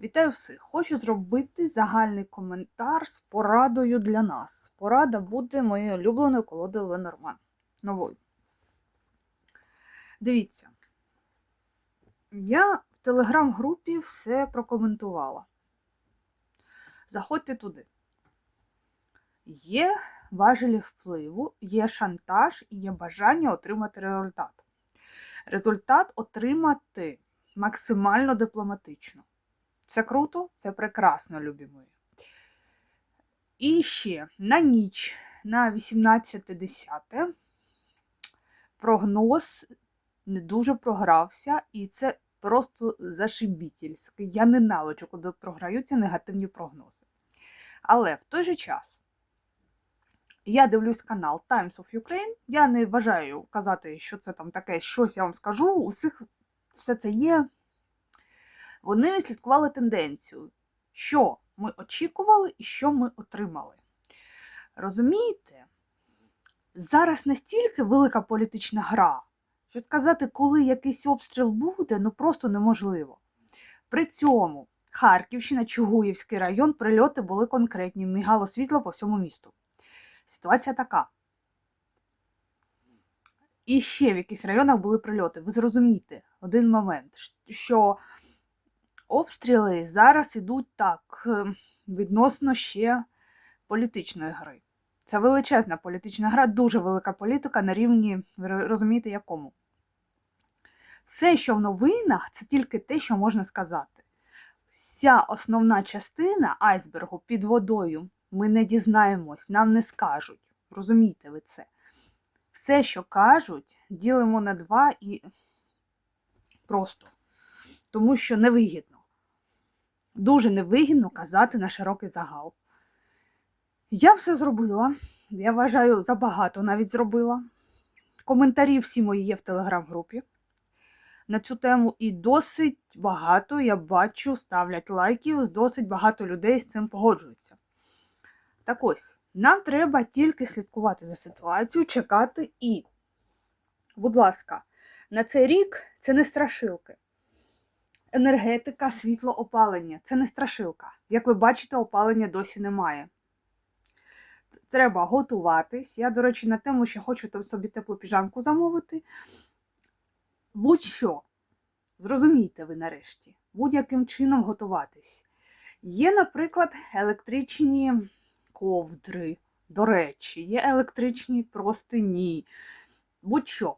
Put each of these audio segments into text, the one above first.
Вітаю всіх! Хочу зробити загальний коментар з порадою для нас. Порада буде моєю улюбленою колодою Ленорман. Новою. Дивіться. Я в телеграм-групі все прокоментувала. Заходьте туди. Є важелі впливу, є шантаж і є бажання отримати результат. Результат отримати максимально дипломатично. Це круто, це прекрасно, любі мої. І ще на ніч, на 18.10 прогноз не дуже програвся, і це просто зашибітельське. Я ненавиджу, коли програються негативні прогнози. Але в той же час я дивлюсь канал Times of Ukraine. Я не вважаю казати, що це там таке щось я вам скажу. Усіх все це є. Вони відслідкували тенденцію, що ми очікували і що ми отримали. Розумієте, зараз настільки велика політична гра, що сказати, коли якийсь обстріл буде, ну просто неможливо. При цьому Харківщина, Чугуївський район, прильоти були конкретні, мігало світло по всьому місту. Ситуація така. І ще в якихось районах були прильоти. Ви зрозумієте один момент, що обстріли зараз ідуть так відносно ще політичної гри. Це величезна політична гра, дуже велика політика на рівні, ви розумієте, якому. Все, що в новинах, це тільки те, що можна сказати. Вся основна частина айсбергу під водою ми не дізнаємось, нам не скажуть. Розумієте ви це? Все, що кажуть, ділимо на два і просто. Тому що невигідно. Дуже невигідно казати на широкий загал. Я все зробила. Я вважаю, забагато навіть зробила. Коментарі всі мої є в телеграм-групі. На цю тему і досить багато, я бачу, ставлять лайків, досить багато людей з цим погоджуються. Так ось, нам треба тільки слідкувати за ситуацією, чекати і, будь ласка, на цей рік це не страшилки. Енергетика, світло, опалення це не страшилка. Як ви бачите, опалення досі немає. Треба готуватись. Я, до речі, на тему, що хочу там собі теплу піжамку замовити. Будь-що. Зрозумійте ви нарешті, будь-яким чином готуватись. Є, наприклад, електричні ковдри. До речі, є електричні простині. Будь-що.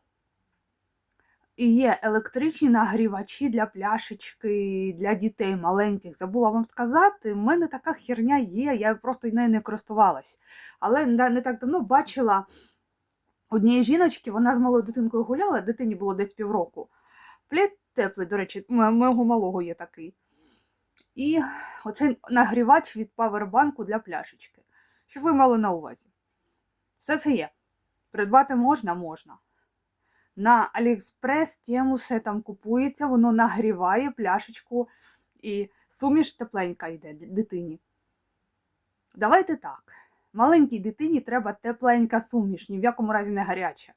І є електричні нагрівачі для пляшечки, для дітей маленьких. Забула вам сказати, в мене така херня є, я просто нею не користувалась. Але не так давно бачила однієї жіночки, вона з малою дитинкою гуляла, дитині було десь півроку. Плід теплий, до речі, мого малого є такий. І оцей нагрівач від павербанку для пляшечки. Щоб ви мали на увазі. Все це є. Придбати можна, можна. На Аліекспрес тему все там купується, воно нагріває пляшечку і суміш тепленька йде дитині. Давайте так. Маленькій дитині треба тепленька суміш, ні в якому разі не гаряча.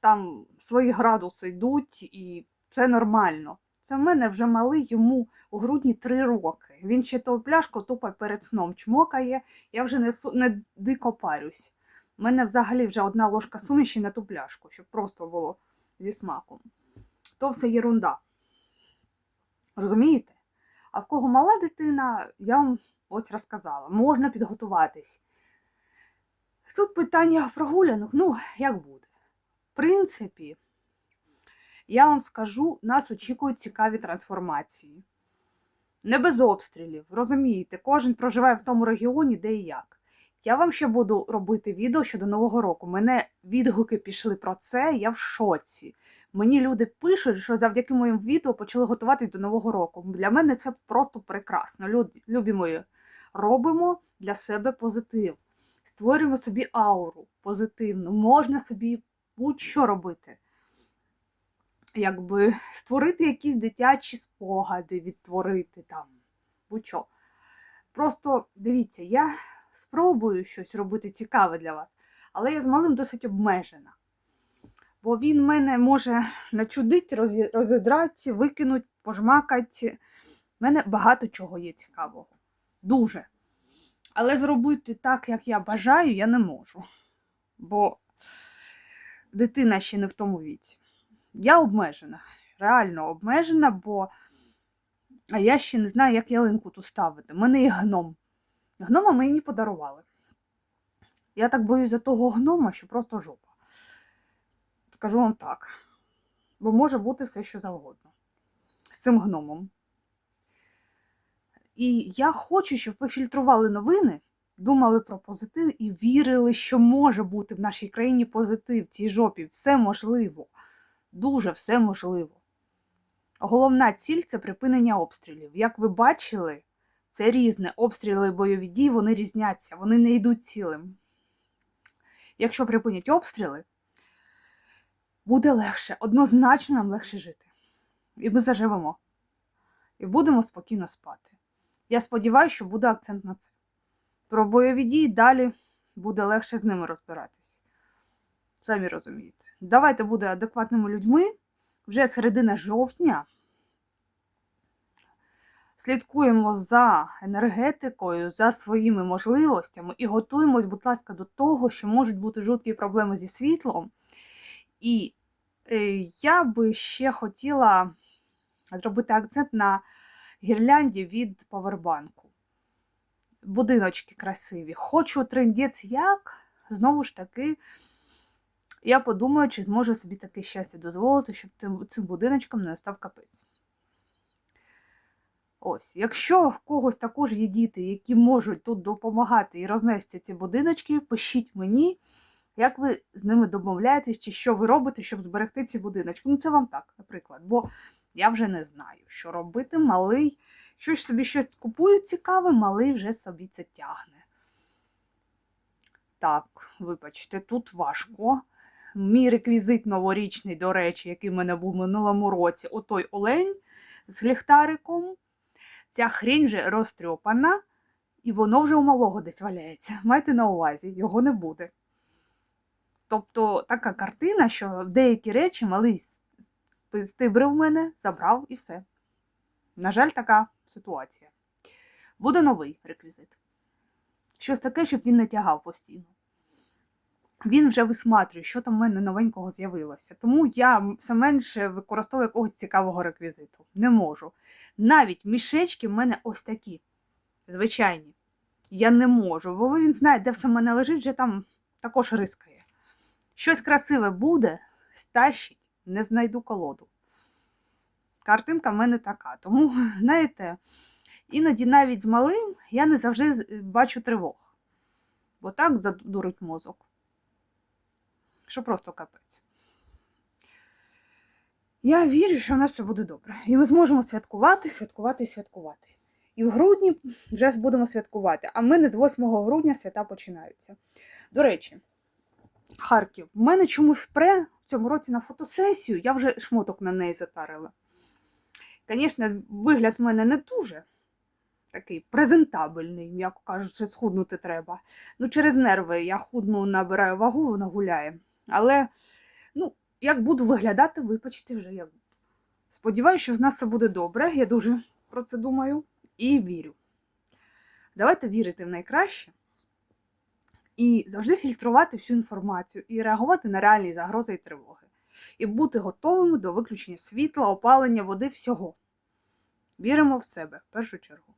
Там свої градуси йдуть і це нормально. Це в мене вже малий, йому у грудні три роки. Він ще ту пляшку тупо перед сном чмокає, я вже не, не дико парюсь. У мене взагалі вже одна ложка суміші на ту пляшку, щоб просто було зі смаком. То все єрунда. Розумієте? А в кого мала дитина, я вам ось розказала, можна підготуватись. Тут питання прогулянок, ну, як буде. В принципі, я вам скажу, нас очікують цікаві трансформації. Не без обстрілів, розумієте, кожен проживає в тому регіоні, де і як. Я вам ще буду робити відео щодо Нового року. Мене відгуки пішли про це, я в шоці. Мені люди пишуть, що завдяки моїм відео почали готуватись до Нового року. Для мене це просто прекрасно. Люди, любі мої, робимо для себе позитив. Створюємо собі ауру позитивну. Можна собі будь-що робити. Якби створити якісь дитячі спогади, відтворити там, будь-що. Просто дивіться, я спробую щось робити цікаве для вас, але я з малим досить обмежена. Бо він мене може начудить, розідрати, викинуть пожмакати. У мене багато чого є цікавого. Дуже. Але зробити так, як я бажаю, я не можу. Бо дитина ще не в тому віці. Я обмежена, реально обмежена, бо я ще не знаю, як ялинку ту ставити. У мене є гном. Гнома мені подарували. Я так боюсь за того гнома, що просто жопа. Скажу вам так. Бо може бути все, що завгодно з цим гномом. І я хочу, щоб ви фільтрували новини, думали про позитив і вірили, що може бути в нашій країні позитив в цій жопі. Все можливо. Дуже все можливо. Головна ціль це припинення обстрілів. Як ви бачили, це різне. Обстріли і бойові дії вони різняться, вони не йдуть цілим. Якщо припинять обстріли, буде легше, однозначно нам легше жити. І ми заживемо. І будемо спокійно спати. Я сподіваюся, що буде акцент на це. Про бойові дії далі буде легше з ними розбиратись. Самі розумієте. Давайте бути адекватними людьми вже середина жовтня. Слідкуємо за енергетикою, за своїми можливостями і готуємось, будь ласка, до того, що можуть бути жуткі проблеми зі світлом. І е, я би ще хотіла зробити акцент на гірлянді від павербанку. Будиночки красиві. Хочу трендець як, знову ж таки, я подумаю, чи зможу собі таке щастя дозволити, щоб цим будиночком не настав капець. Ось, якщо в когось також є діти, які можуть тут допомагати і рознести ці будиночки, пишіть мені, як ви з ними домовляєтесь, чи що ви робите, щоб зберегти ці будиночки. Ну, це вам так, наприклад. Бо я вже не знаю, що робити. Малий, щось собі щось купує цікаве, малий вже собі це тягне. Так, вибачте, тут важко. Мій реквізит новорічний, до речі, який в мене був минулому році, отой олень з ліхтариком. Ця хрінь вже розтрьопана, і воно вже у малого десь валяється. Майте на увазі, його не буде. Тобто така картина, що деякі речі малий стибрив мене, забрав і все. На жаль, така ситуація. Буде новий реквізит. Щось таке, щоб він не тягав постійно. Він вже висматрює, що там в мене новенького з'явилося. Тому я все менше використовую якогось цікавого реквізиту. Не можу. Навіть мішечки в мене ось такі, звичайні. Я не можу, бо він знає, де все в мене лежить, вже там також рискає. Щось красиве буде, стащить, не знайду колоду. Картинка в мене така. Тому, знаєте, іноді навіть з малим я не завжди бачу тривог. Бо так задурить мозок. Що просто капець. Я вірю, що в нас все буде добре. І ми зможемо святкувати, святкувати і святкувати. І в грудні вже будемо святкувати. А в мене з 8 грудня свята починаються. До речі, Харків. В мене чомусь пре в цьому році на фотосесію, я вже шмоток на неї затарила. Звісно, вигляд в мене не дуже такий презентабельний, м'яко кажучи, схуднути треба. Ну, через нерви я худну набираю вагу, вона гуляє. Але, ну, як буду виглядати, вибачте вже буду. Сподіваюся, що з нас все буде добре. Я дуже про це думаю і вірю. Давайте вірити в найкраще і завжди фільтрувати всю інформацію і реагувати на реальні загрози і тривоги. І бути готовими до виключення світла, опалення, води, всього. Віримо в себе в першу чергу.